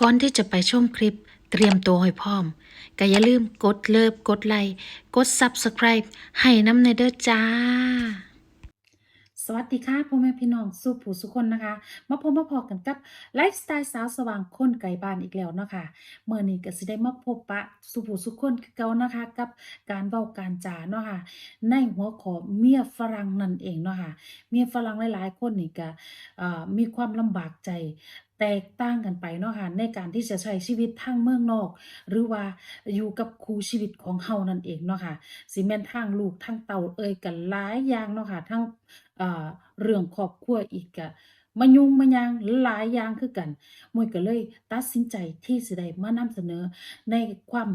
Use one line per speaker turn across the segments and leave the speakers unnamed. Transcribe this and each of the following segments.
ก่อนที่จะไปชมคลิปเตรียมตัวให้พร้อมก็อย่าลืมกดเลิฟกดไลค์กด Subscribe ให้น้ำในเด้อจ้า สวัสดีค่ะพ่อแม่พี่น้องสู้ผู้สุคนนะคะ มาพบมาพอกันกับไลฟ์สไตล์สาวสว่างคนไก่บ้านอีกแล้วเนาะค่ะเมื่อนี้ก็สิได้มาพบปะสู่ผู้สุคนคือเก่านะคะ กับการเว้าการจาเนาะค่ะในหัวข้อเมียฝรั่งนั่นเองเนาะค่ะเมียฝรั่งหลายๆ คนนี่ก็มีความลำบากใจแตกต่างกันไปเนาะค่ะในการที่จะใช้ชีวิตทางเมืองนอก หรือว่าอยู่กับคู่ชีวิตของเฮานั่นเองเนาะค่ะสิแม่นทางลูกทางเต่าเอ่ยกันหลายอย่างเนาะค่ะทั้งเอ่อเรื่องครอบครัวอีกกะมายุ่งมายางหลายอย่างคือกันมวยก็เลยตัดสินใจที่สิได้มานำเสนอในความ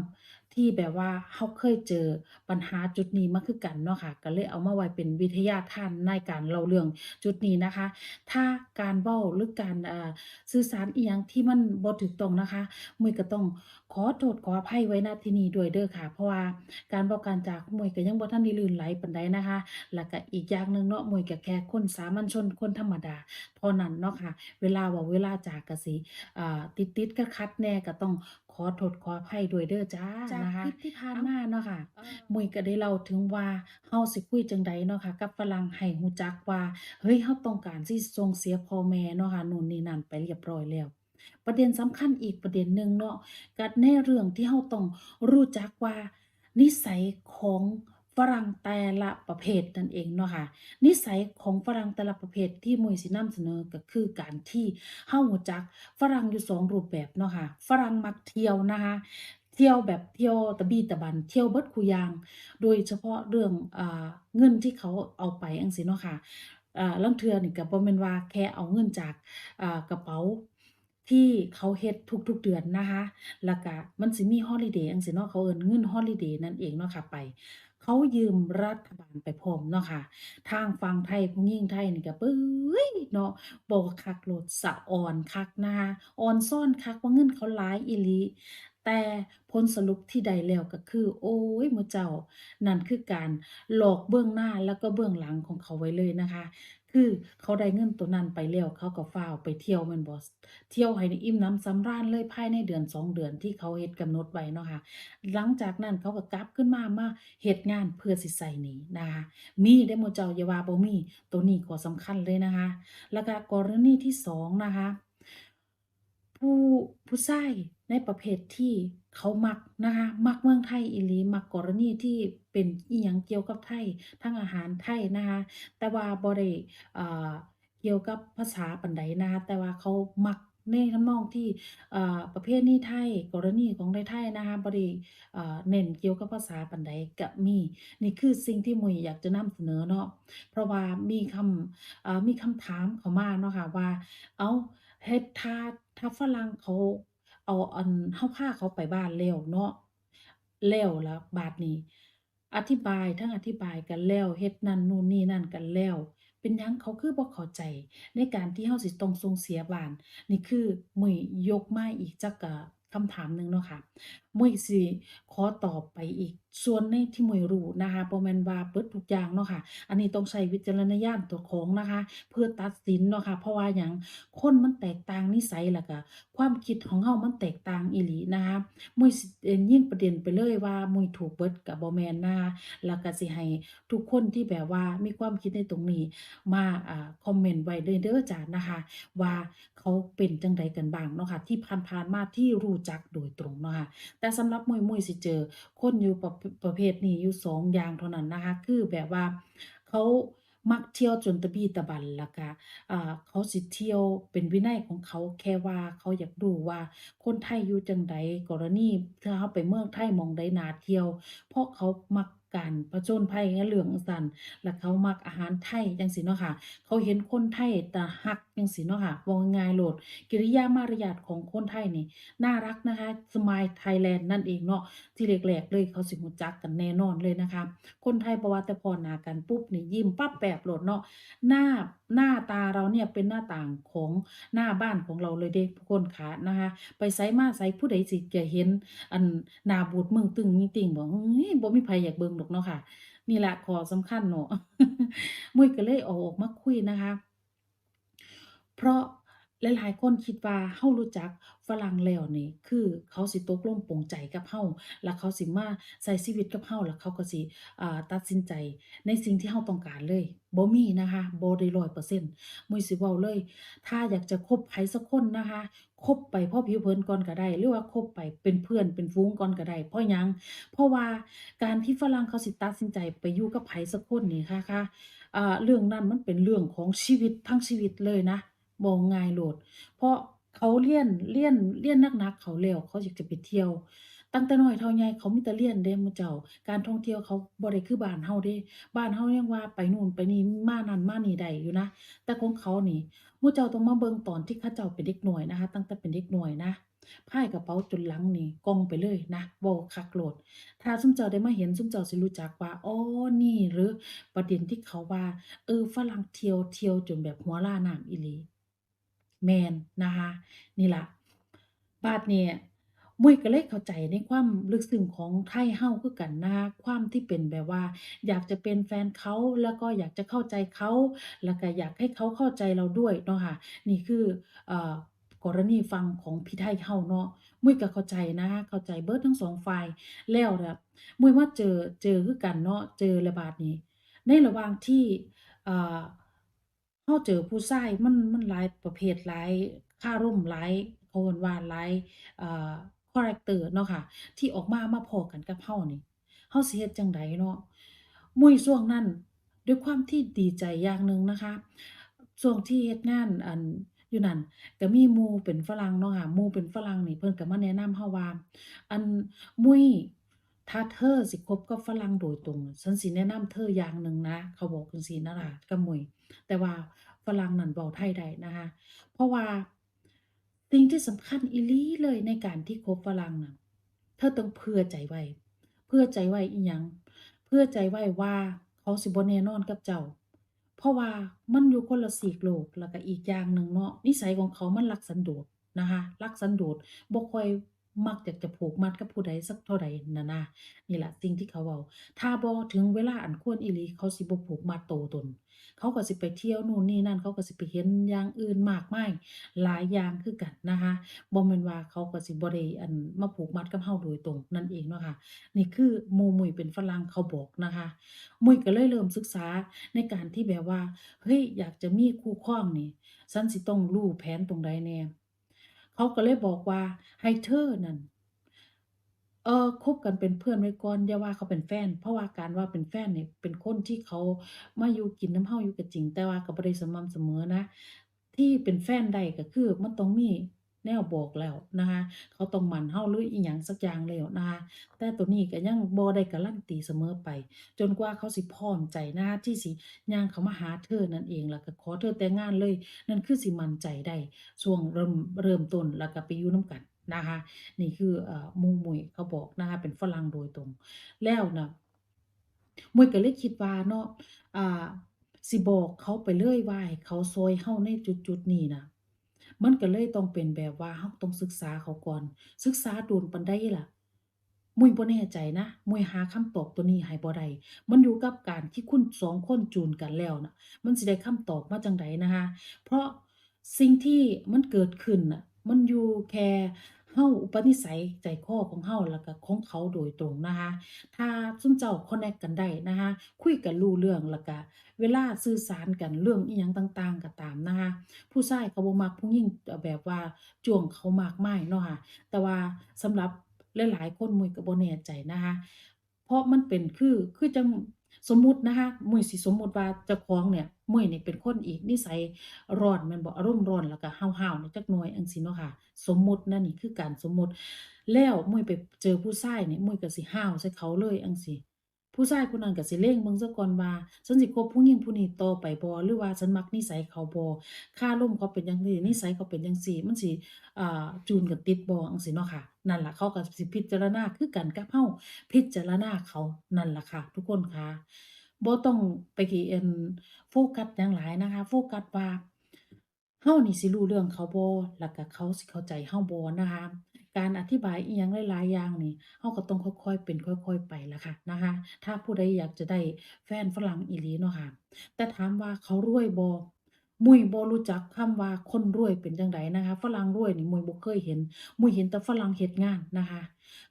ที่แบบว่าเฮาเคยเจอปัญหาจุดนี้มาคือกันเนาะค่ะก็เลยเอามาไว้เป็นวิทยาทานในการเล่าเรื่องจุดนี้นะคะ ถ้าการเว้าหรือการสื่อสารอียงที่มันบ่ถูกต้องนะคะมวยก็ต้องขอโทษขออภัยไว้ณที่นี้ด้วยเด้อค่ะ เพราะว่าการเว้าการจาของมวยก็ยังบ่ทันได้ลื่นไหลปานใดนะคะ แล้วก็อีกอย่างหนึ่งเนาะมวยก็แค่คนสามัญชนคนธรรมดาเท่านั้นเนาะค่ะ เวลาว้าเวลาจาก็สิอ่าติดๆขัดแน่ก็ต้องขอโทษขออภัยด้วยเด้อจ้า
จาก
นะคะ
คลิปที่ผ่าน
มาเนาะค่ะ
เอ่อ
มวยก็ได้เล่าถึงว่าเฮาสิคุยจังใดเนาะค่ะกับฝรั่งให้ฮู้จักว่าเฮ้ยเฮาต้องการสิส่งเสียพ่อแม่เนาะค่ะนู่นนี่นั่นไปเรียบร้อยแล้ว ประเด็นสำคัญอีกประเด็นหนึ่งเนาะก็ในเรื่องที่เฮาต้องรู้จักว่านิสัยของฝ รั่งแต่ละประเภทนั่นเองเนาะค่ะนิสัยของฝรั่งแต่ละประเภทที่มวยสินำเสนอก็คือการที่เฮารู้จักฝรั่งอยู่สองรูปแบบเนาะค่ะฝรั่งมักเที่ยวนะคะเที่ยวแบบเที่ยวตะบีตะบันเที่ยวเบิดคุอย่าง โดยเฉพาะเรื่องอ่าเงินที่เขาเอาไปจั่งซีเนาะค่ะอ่าลางเทื่อนี่ก็บ่แม่นว่าแค่เอาเงินจากอ่ากระเป๋า ที่เขาเฮ็ดทุกๆเดือนนะคะแล้วก็มันสิมีฮอลิเดย์อังสิเนาะเขาเอิ้นเงินฮอลิเดย์นั่นเองเนาะค่ะไป เขายืมรัฐบาลไปพร้อมเนาะค่ะ ทางฟังไทยผู้หญิงไทยนี่ก็เบ้ยเนาะบ่คักโหลดสะอ่อนคักนะคะอ่อนซ่อนคักว่าเงินเขาหลายอีหลี แต่ผลสรุปที่ได้แล้วก็คือ โอ๊ยมู่เจ้า นั่นคือการหลอกเบื้องหน้าแล้วก็เบื้องหลังของเขาไว้เลยนะคะ คือเขาได้เงินตัวนั้นไปแล้วเขาก็ฟ้าวไปเที่ยวแมนบ่เที่ยวให้อิ่มหนำสำราญเลยภายในเดือน 2 เดือนที่เขาเฮ็ดกำหนดไว้เนาะค่ะหลังจากนั้นเขาก็กลับขึ้นมามาเฮ็ดงานเพื่อสิใช้หนี้นะคะมีเด้มเจ้าอย่าว่าบ่มีตัวนี้ก็สำคัญเลยนะคะ แล้วก็กรณีที่2นะคะผู้ผู้ชาย ในประเภทที่เขามักนะคะมักเมืองไทยอีหลีมักกรณีที่เป็นอิหยังเกี่ยวกับไทยทั้งอาหารไทยนะคะแต่ว่าบ่ได้อ่าเกี่ยวกับภาษาปานใดนะคะแต่ว่าเขามักในทำนองที่ประเพณีไทยกรณีของไทยนะคะบ่ได้อ่าเน้นเกี่ยวกับภาษาปานใดก็มีนี่คือสิ่งที่มวยอยากจะนำเสนอเนาะเพราะว่ามีคำมีคำถามเขามาเนาะค่ะว่า เอาเฮ็ดถ้าถ้าฝรั่งเขา เอาอันเฮาพาเขาไปบ้านแล้วเนาะแล้วละบาดนี้ อธิบายทั้งอธิบายกันแล้วเฮ็ดนั่นนู่นนี่นั่นกันแล้ว เป็นยังเขาคือบ่เข้าใจในการที่เฮาสิต้องทรงเสียบ้าน นี่คือมุ่ยยกมาอีกจักกะคำถามหนึ่งเนาะค่ะมุ่ยสิขอตอบไปอีกส่วนในที่หมวยรู้นะคะบ่แม่นว่าเบิดทุกอย่างเนาะค่ะ อันนี้ต้องใช้วิจารณญาณตัวของนะคะ เพื่อตัดสินเนาะค่ะ เพราะว่าหยังคนมันแตกต่างนิสัยแล้วก็ความคิดของเรามันแตกต่างอีหลีนะคะมวยสิเอ่งประเด็นไปเลยว่ามวยถูกเบิดก็บ่แมนนะะแล้วก็สิให้ทุกคนที่แบบว่ามีความคิดในตรงนี้มาอ่าคอมเมนต์ไว้เลยเด้อจ้ะนะคะ ว่าเขาเป็นจังใดกันบ้างเนาะค่ะที่ผ่านๆมาที่รู้จักโดยตรงเนาะค่ะแต่สำหรับมวยมวยสิเจอคนอยู่ประประเภทนี้อยู่สองย่างเท่านั้นนะคะ คือแบบว่าเขามักเที่ยวจนตะบี้ตะบันแล้วก็อ่าเขาสิเที่ยวเป็นวินัยของเขาแค่ว่าเขาอยากดูว่าคนไทยอยู่จังใดกรณีถ้าเขาไปเมืองไทยมองไดนาเที่ยว เพราะเขามัก การผจญภัยในเรื่องจั่งสันแล้วเขามักอาหารไทยจังสีเนาะค่ะ เขาเห็นคนไทยแต่หักจังสีเนาะค่ะว้าง่ายโหลด กิริยามารยาทของคนไทยนี่น่ารักนะคะสมายไทยแลนด์นั่นเองเนาะที่แรกๆเลยเขาสิหูจักกันแน่นอนเลยนะคะ คนไทยบ่ว่าแต่พ้อนากันปุ๊บนี่ยิ้มปั๊บแปบโหลดเนาะหน้า หน้าตาเราเนี่ยเป็นหน้าต่างของหน้าบ้านของเราเลยเดะทุกคนขานะคะ ไปไซมาไซผู้ใดสิจะเห็น อันหน้าบูดมึงตึงมิงติ่งบอกเฮ้ยบ่มีใครอยากเบิ่งดอกเนาะค่ะ นี่แหละขอสำคัญเนาะหมวยก็เลยเอาออกมาคุยนะคะ เพราะ หลายๆคนคิดว่าเรารู้จักฝรั่งแล้วนี่คือเขาสิตกลงปลงใจกับเราแล้วเขาสิมาใช้ชีวิตกับเราแล้วเขาก็สิอ่าตัดสินใจในสิ่งที่เราต้องการเลยบ่มีนะคะบ่ได้100%มื้อสิเว้าเลย ถ้าอยากจะคบไผสักคนนะคะคบไปเพราะผิวเผินก่อนก็ได้ หรือว่าคบไปเป็นเพื่อนเป็นฝูงก่อนก็ได้เพราะหยัง เพราะว่าการที่ฝรั่งเขาสิตัดสินใจไปอยู่กับไผสักคนนี่นะคะอ่าเรื่องนั้นมันเป็นเรื่องของชีวิตทั้งชีวิตเลยนะ บ่ง่ายโหลด เพราะเขาเรียนเรียนเรียนหนักๆเขาแล้วเขาอยากจะไปเที่ยว ตั้งแต่น้อยเท่าใหญ่เขามีแต่เรียนเด้มเจ้า การท่องเที่ยวเขาบ่ได้คือบ้านเฮาเดะบ้านเฮายังว่าไปนู่นไปนี่มานั่นมานี่ได้อยู่นะ แต่ของเขานี่มูเจ้าต้องมาเบิ่งตอนที่เขาเจ้าเป็นเด็กหน้อยนะคะ ตั้งแต่เป็นเด็กหน้อยนะพายกระเป๋าจนหลังนี่กองไปเลยนะเว้าคักโหลด ถ้าซุมเจ้าได้มาเห็นซุมเจ้าสิรู้จักว่าอ๋อนี่หรือประเด็นที่เขาว่า เออฝรั่งเที่ยวเที่ยวจนแบบหัวล้าน้ำอีหลี แมนนะคะ นี่ละบาดนี้มื้อก็เลยเข้าใจในความลึกซึ้งของไทยเฮาคือกันนะคะความที่เป็นแบบว่า อยากจะเป็นแฟนเขาแล้วก็อยากจะเข้าใจเขาแล้วก็อยากให้เขาเข้าใจเราด้วยเนาะค่ะนี่คือเอ่อกรณีฝั่งของพี่ไทยเฮาเนาะมื้อก็เข้าใจนะคะเข้าใจเบิร์ดทั้งสองฝ่ายแล้วแบบมื้อมาเจอเจอคือกันเนาะเจอแล้วบาดนี้ ในระหว่างที่อ่า เราเจอผู้ชายมันมันหลายประเภทหลายคารุ่มหลายเขาเอิ้นว่าหลายอ่าคาแรกเตอร์เนาะค่ะ ที่ออกมามาพ้อกันกับเรานี่เราสิเฮ็ดจั่งใดเนาะมื้อช่วงนั้นด้วยความที่ดีใจอย่างหนึ่งนะคะ ช่วงที่เฮ็ดงานอันอยู่นั่นก็มีหมู่เป็นฝรั่งเนาะค่ะหมู่เป็นฝรั่งนี่เพิ่นก็มาแนะนำเราว่า อัน มุ้ย ถ้าเธอสิคบกับฝรั่งโดยตรงอะฉันสิแนะนำเธออย่างหนึ่งนะ เขาบอกจั่งซี้น่ะล่ะกับมุ้ยแต่ว่าฝรั่งนั่นเว้าไทยได้นะคะเพราะว่าสิ่งที่สำคัญอีหลีเลยในการที่คบฝรั่งน่ะเธอต้องเผื่อใจไว้เผื่อใจไว้อิหยังเผื่อใจไว้ว่าเขาสิบ่แน่นอนกับเจ้า เพราะว่ามันอยู่คนละซีกโลกแล้วก็อีกอย่างหนึ่งเนาะนิสัยของเขามันรักสันโดษนะคะรักสันโดษบ่ค่อย มักอยากจะผูกมัดกับผู้ใดสักเท่าใดน่ะนะนี่แหละสิ่งที่เขาเว้าถ้าบ่ถึงเวลาอันควรอีหลีเขาสิบ่ผูกมัดโตตน เขาก็สิไปเที่ยวนู่นนี่นั่นเขาก็สิไปเห็นอย่างอื่นมากมายหลายอย่างคือกันนะคะบ่แม่นว่าเขาก็สิบ่ได้อันมาผูกมัดกับเราโดยตรงนั่นเองเนาะค่ะนี่คือมูมุยเป็นฝรั่งเขาบอกนะคะมุยก็เลยเริ่มศึกษาในการที่แบบว่าเฮ้ยอยากจะมีคู่ครองนี่ฉันสิต้องรู้แผนตรงใดแน่ เขาก็เลยบอกว่าให้เธอนั่นเออคบกันเป็นเพื่อนไว้ก่อนอย่าว่าเขาเป็นแฟน เพราะว่าการว่าเป็นแฟนเนี่ยเป็นคนที่เขามาอยู่กินน้ำเฮาอยู่กับจริง แต่ว่ากับบริสม่ำเสมอนะ ที่เป็นแฟนได้ก็คือมันต้องมี แนวบอกแล้วนะคะ เขาต้องหมั่นเราหรืออิหยังสักอย่างแล้วนะคะ แต่ตัวนี้ก็ยังบ่ได้การันตีเสมอไป จนกว่าเขาสิพร้อมใจนะคะที่สิย่างเขามาหาเธอนั่นเองแล้วก็ขอเธอแต่งงานเลย นั่นคือสิมันใจได้ช่วงเริ่มเริ่มต้นแล้วก็ไปอยู่น้ำกันนะคะนี่คือออหมู่หมวยเขาบอกนะคะเป็นฝรั่งโดยตรง แล้วนะมวยก็เลยคิดว่าเนาะสิบอกเขาไปเลยว่าให้เขาช่วยเราในจุดๆนี้นะ มันก็เลยต้องเป็นแบบว่าเฮาต้องศึกษาเขาก่อน ศึกษาดูนปันได้ล่ะ มุ่ยบ่แน่ใจนะ มุ่ยหาคำตอบตัวนี้ให้บ่ได้มันอยู่กับการที่คุณสองคนจูนกันแล้วน่ะมันสิได้คำตอบมาจังไดนะคะ เพราะสิ่งที่มันเกิดขึ้นน่ะ มันอยู่แค่ เฮาอุปนิสัยใจคอของเฮาแล้วก็ของเขาโดยตรงนะคะ ถ้าซุมเจ้าคอนเนกกันได้นะคะ คุยกันรู้เรื่องแล้วก็เวลาสื่อสารกันเรื่องอิหยังต่าง ๆก็ตามนะคะ ผู้ชายเขาบ่มักผู้หญิงแบบว่าจ้วงเขามากมายเนาะค่ะ แต่ว่าสำหรับหลายๆคนมวยก็บ่แน่ใจนะคะ เพราะมันเป็นคือคือจัง สมมุตินะคะหมวยสิสมมุติว่าเจ้าของเนี่ยหมวยเนี่ยเป็นคนอีกนิสัยร้อนมันบ่อารมณ์ร้อนแล้วก็ห้าวๆเนี่ยจักหน่อยอังสิเนาะค่ะ สมมุตินะนี่คือการสมมุติ แล้วมุ้ยไปเจอผู้ชายเนี่ยมุ้ยก็สิห้าวใส่เขาเลยอังสี ผู้ชายคนนั้นก็สิเล็งเบิ่งซะก่อนว่าฉันสิคบผู้หญิงผู้นี้ต่อไปบ่หรือว่าฉันมักนิสัยเขาบ่คารมเขาเป็นจังซี้นิสัยเขาเป็นจังซี้มันสิอ่าจูนกันติดบ่จังซี้เนาะค่ะนั่นล่ะเขาก็สิพิจารณาคือกันกับเฮาพิจารณาเขานั่นล่ะค่ะ ทุกคนค่ะบ่ต้องไปที่เอั่นโฟกัสหยังหลายนะคะ โฟกัสว่าเฮานี่สิรู้เรื่องเขาบ่แล้วก็เขาสิเข้าใจเฮาบ่นะคะ การอธิบายอิหยังหลายๆอย่างนี่เฮาก็ต้องค่อยๆ เป็นค่อย ๆ ไปละค่ะนะคะ ถ้าผู้ใดอยากจะได้แฟนฝรั่งอีหลีเนาะค่ะ แต่ถามว่าเขารวยบ่มุยบ่รู้จักคำว่าคนรวยเป็นจั่งใดนะคะฝรั่งรวยนี่มุยบ่เคยเห็น มุยเห็นแต่ฝรั่งเฮ็ดงานนะคะ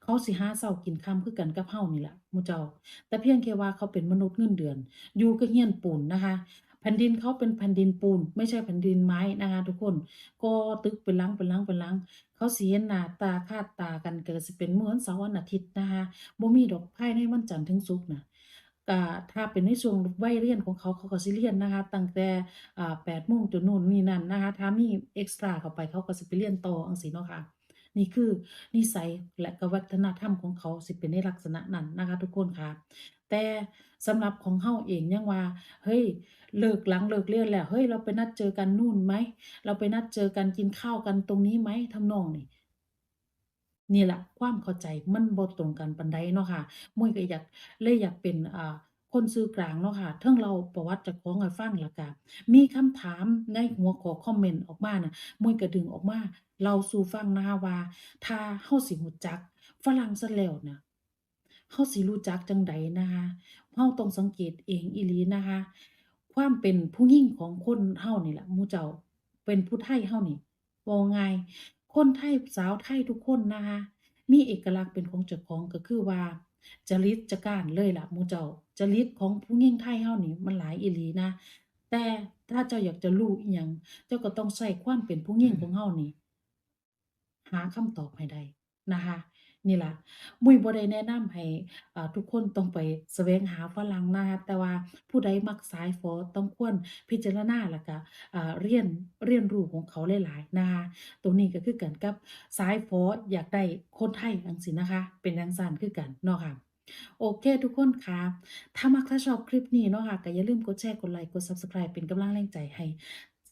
เขาสิหาเช้ากินค่ำคือกันกับเรานี่ล่ะหมู่เจ้า แต่เพียงแค่ว่าเขาเป็นมนุษย์เงินเดือน อยู่กับเรือนปูนนะคะ แผ่นดินเขาเป็นแผ่นดินปูน ไม่ใช่แผ่นดินไม้นะคะทุกคนก่อตึกเป็นลังเป็นลังเป็นลังเขาเห็นหน้าตาคาดตากันเก็สิเป็นเหมือนเสาร์วันอาทิตย์นะคะบ่มีดอกภายในวันจันทร์ถึงศุกร์นะถ้าเป็นในช่วงวัยเรียนของเขาเขาก็สิเรียนนะคะตั้งแต่อ่า8โมงจนนู่นนี่นั่นนะคะถ้ามีเอ็กซ์ตร้าเข้าไปเขาก็สิไปเรียนต่อจั่งซี้เนาะค่ะ นี่คือนิสัยและกวัฒนธรรมของเขาสิเป็นในลักษณะนั้นนะคะ ทุกคนค่ะ แต่สำหรับของเราเองยังว่า เฮ้ย เลิกหลังเลิกเรียนแล้ว เฮ้ย เราไปนัดเจอกันนู่นไหม เราไปนัดเจอกันกินข้าวกันตรงนี้ไหมทำนองนี้นี่แหละความเข้าใจมันบ่ตรงกันปานใดเนาะค่ะมุ้ยก็อยากเลยอยากเป็นอ่า คนสื่อกลางเนาะค่ะเทิงเล่าประวัติจ้าของให้ฟังแล้วก็มีคำถามในหัวข้อคอมเมนต์ออกมาน่ะมุ้ยก็ดึงออกมาเล่าสู่ฟังนะคะว่า ถ้าเราสิรู้จัก ฝรั่งซะแล้วน่ะเราสิรู้จักจังใดนะคะเราต้องสังเกตเองอีหลีนะคะ ความเป็นผู้หญิงของคนเรานี่แหละมูเจ้าเป็นผู้ไทยเรานี่ว้าง่ายคนไทยสาวไทยทุกคนนะคะมีเอกลักษณ์เป็นของเจ้าของก็คือว่าจริตจักร้านเลยล่ะมูเจ้า จริตของผู้หญิงไทยเรานี่มันหลายอีหลีนะ แต่ถ้าเจ้าอยากจะรู้อิหยังเจ้าก็ต้องใช้ความเป็นผู้หญิงของเรานี่หาคำตอบให้ได้นะคะนี่ล่ะมุ้ยบ่ได้แนะนำให้ทุกคนต้องไปแสวงหาฝรั่งนะคะแต่ว่าผู้ใดมักสายฝอต้องควรพิจารณาแล้วก็เรียนเรียนรู้ของเขาหลายๆนะคะตรงนี้ก็คือกันกับสายฝออยากได้คนไทยจั่งซี้นะคะ เป็นจั่งซันคือกันเนาะค่ะ โอเคทุกคนคะถ้ามักถ้าชอบคลิปนี้เนาะค่ะก็อย่าลืมกดแชร์กดไลค์กด Subscribe เป็นกำลังแรงใจให้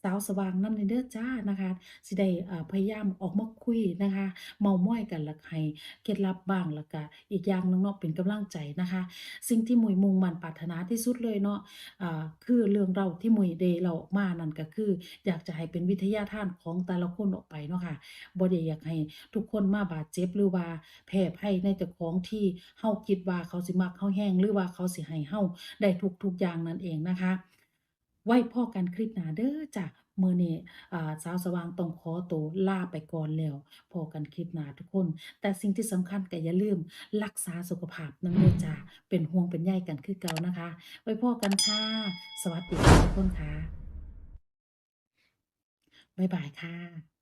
าวสว่างนำแหน่เด้อจ้านะคะสิได้พยายามออกมาคุยนะคะ เมาท์มอยกันแล้วให้เคล็ดลับบ้างล้วก็อีกอย่างนึงเนาะเป็นกำลังใจนะคะ สิ่งที่มุยมุ่งมันปรารถนาที่สุดเลยเนาะอ่าคือเรื่องเล่าที่มุยได้เล่าออกมานั่นก็คือ อยากจะให้เป็นวิทยาทานของแต่ละคนออกไปเนาะค่ะบ่ได้อยากให้ทุกคนมาบาดเจ็บหรือว่าแพ้ภัยในเจ้าของที่เราคิดว่าเขาสิมักเราแรงหรือว่าเขาสิให้เราได้ทุกๆอย่างนั่นเองนะคะ ไว้พ่อกันคลิปหนาเด้อจ้ะเมื่อนี้อ่ยสาวสว่างต้องขอตัวลาไปก่อนแล้วพอกันคลิปหนาทุกคน แต่สิ่งที่สำคัญก็อย่าลืมรักษาสุขภาพนำเด้อจ้ะเป็นห่วงเป็นใยกันคือเก่านะคะ ไว้พ่อกันค่ะ สวัสดีทุกคนค่ะบ๊ายบายค่ะ